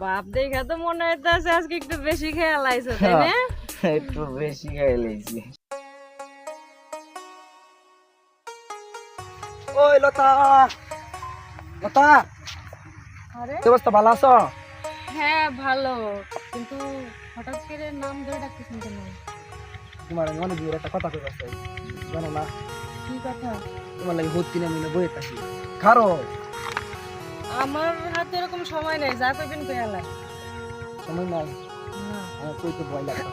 বাপ দেখা তো মনে হইতাছে আজকে একটু বেশি খেয়াল আইছে তাই না? একটু বেশি খাই লেগেছি ওই লতা লতা আরে? কি অবস্থা ভালো আছো? হ্যাঁ ভালো। কিন্তু হঠাৎ করে নাম ধরে ডাকতেছেন কেন তোমার আমি অনেক দূর একটা কথা কইতে চাই জানো না? কি কথা? তোমার লাগে ভর্তি না মিলে বইয়ে থাকি। খারো আমার হাতে এরকম সময় নেই যা কইবেন কইয়া লাগে। সময় নাই? আমার কইতে ভয় লাগছে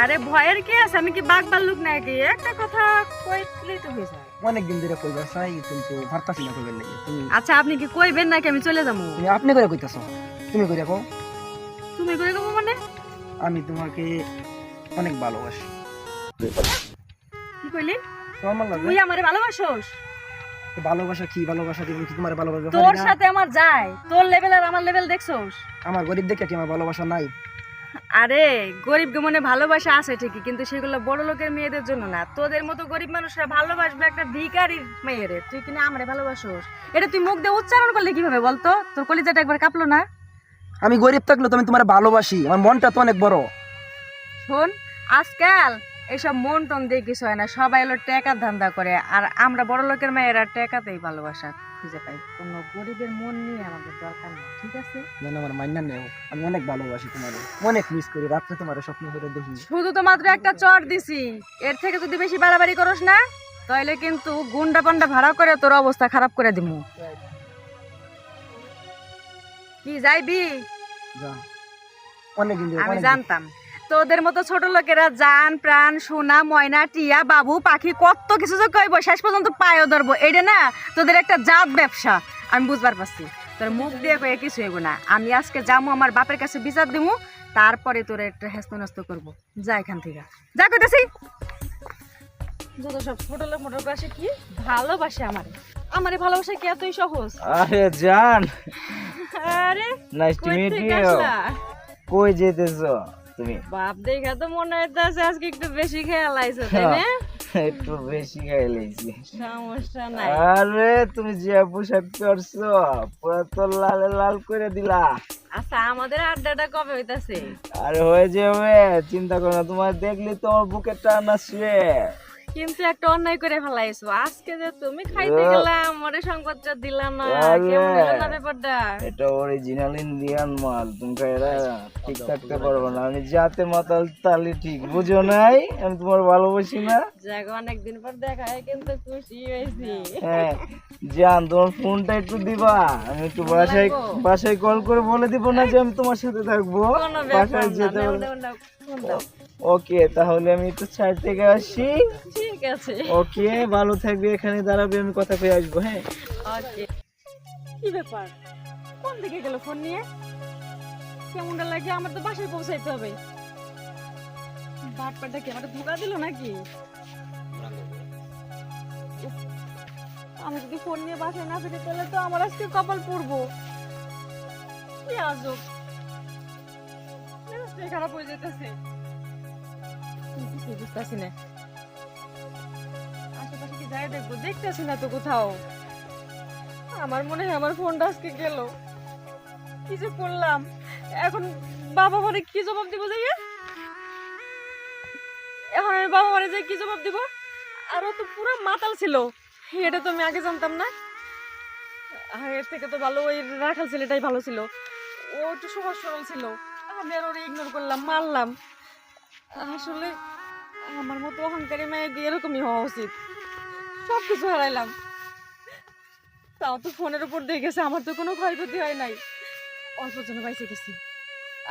আরে ভয়ের কি আছে? আমি কি বাঘ ভাল্লুক নাকি? একটা কথা কইলেই তো হয়ে যায়। অনেক দিন ধরে কইবার চাই কিন্তু পারতাছি না লাগে তুমি আচ্ছা আপনি কি কইবেন নাকি? আমি চলে যাব। তুমি আপনি করে কইতাছো? তুমি কই দেখো তুমি করে কব মানে? আমি তোমাকে অনেক ভালোবাসি। কি কইলি? তোমার লাগে? তুই আমারে ভালোবাসোস? ভালোবাসা কি? ভালোবাসা দিব কি? তোমার ভালোবাসা তোর সাথে আমার যায়। তোর লেভেল আর আমার লেভেল দেখছোস? আমার গরিব দেখে কি আমার ভালোবাসা নাই? আরে গরিব মনে ভালোবাসা আছে ঠিকই কিন্তু সেগুলো বড় লোকের মেয়েদের জন্য না। তোদের মতো গরিব মানুষরা ভালোবাসবে একটা ভিখারির মেয়েরে। তুই কিনা আমারে ভালোবাসোস? এটা তুই মুখ দিয়ে উচ্চারণ করলে কীভাবে বলতো? তোর কলিজাটা একবার কাঁপলো না? আমি গরিব থাকলে তো আমি তোমার ভালোবাসি। আমার মনটা তো অনেক বড়। শোন আজকাল এসব মন টন দিয়ে কিছু হয় না। সবাই হলো টাকার ধান্দা করে। আর আমরা বড় লোকের মেয়েরা টাকাতেই ভালোবাসা খুঁজে পাই। কোনো গরিবের মন নিয়ে আমাদের দরকার নেই ঠিক আছে? যেন আমার মাইনা নেও আমি অনেক ভালোবাসি তোমার। অনেক মিস করি রাত্রে তোমার স্বপ্ন করে দেখি। শুধু তো মাত্র একটা চট দিছি। এর থেকে যদি বেশি বাড়াবাড়ি করস না তাহলে কিন্তু গুন্ডা পান্ডা ভাড়া করে তোর অবস্থা খারাপ করে দিমু। কি যাইবি? যা। অনেক আমি অনেক জানতাম তোদের মতো ছোট লোকেরা জান প্রাণ সোনা ময়না টিয়া বাবু পাখি কত কিছু যে কইব শেষ পর্যন্ত পায়ও ধরবো। এটা না তোদের একটা জাত ব্যবসা। আমি বুঝবার পারছি। তোর মুখ দিয়ে কয়ে কিছু হইব না। আমি আজকে যাব আমার বাপের কাছে বিচার দিমু তারপরে তোর একটা হেস্ত নস্ত করব। যা এখান থেকে। যা কইতেছি। যত সব ছোট লোক মোটর পাশে কি ভালোবাসে আমারে। আমারে ভালোবাসা কি এতই সহজ? আরে জান। আরে নাইস টু মিট ইউ কই যেতেছো? তুমি। বাপ দেখা তো মনে হইতাছে আজকে একটু বেশি তাই না? একটু বেশি সমস্যা নাই। আরে তুমি যে পোশাক করছ পুরো তো লাল লাল করে দিলা। আচ্ছা আমাদের আড্ডাটা কবে হইতাছে? আরে হয়ে যাবে চিন্তা করো না তোমার দেখলি তোমার বুকে টান আসবে। কিন্তু একটা অন্যায় করে ফেলাইছো। আজকে যে তুমি খাইতে ও। গেলাম আমারে সংবাদটা দিলা না কেমন হলো না ব্যাপারটা? এটা অরিজিনাল ইন্ডিয়ান মাল তুমি এরা ঠিক থাকতে পারব না। আমি যাতে মাতাল তালি ঠিক বুঝো নাই আমি তোমার ভালোবাসি না। যাক অনেকদিন পর দেখা হয় কিন্তু খুশি হয়েছি। হ্যাঁ জান তোমার ফোনটা একটু দিবা। আমি একটু বাসায় বাসায় কল করে বলে দিব না যে আমি তোমার সাথে থাকব। বাসায় যেতে ওকে তাহলে আমি একটু ছাড় থেকে আসি। ঠিক আছে। ওকে ভালো থাকবে এখানে দাঁড়াবে আমি কথা পেয়ে আসব হ্যাঁ? ওকে কি ব্যাপার? কোন দিকে গেল ফোন নিয়ে? কেমনটা লাগে? আমার তো বাসায় পৌঁছাইতে হবে। বাটপাটা কি আমার ধোকা দিল নাকি? আমি যদি ফোন নিয়ে বাসায় না ফিরে তাহলে তো আমার আজকে কপাল পড়ব। কি আজব। খারাপ হয়ে যেতেছে বুঝতেছি না। আশেপাশে কি যাই দেখব? দেখতেছি না তো কোথাও। আমার মনে হয় আমার ফোনটা আজকে গেল। কি যে করলাম? এখন বাবা মারে কি জবাব দিব যাইয়া এখন আমি বাবা মারে যাই কি জবাব দিব? আর ও তো পুরো মাতাল ছিল। এটা তো আমি আগে জানতাম না। আর এর থেকে তো ভালো, ওই রাখাল ছেলেটাই ভালো ছিল। ও একটু সহজ সরল ছিল। আমি আর ওরে ইগনোর করলাম, মারলাম। আসলে আমার মতো অহংকারী মেয়ে এরকমই হওয়া উচিত। সব কিছু হারাইলাম। তাও তো ফোনের উপর দিয়ে গেছে, আমার তো কোনো ক্ষয়ক্ষতি হয় নাই। অল্প জন্য বাইসে গেছি।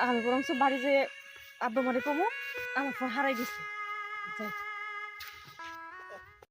আমি বরঞ্চ বাড়ি যে আব্বা মারে কমো, আমার ফোন হারাই গেছি। যাই।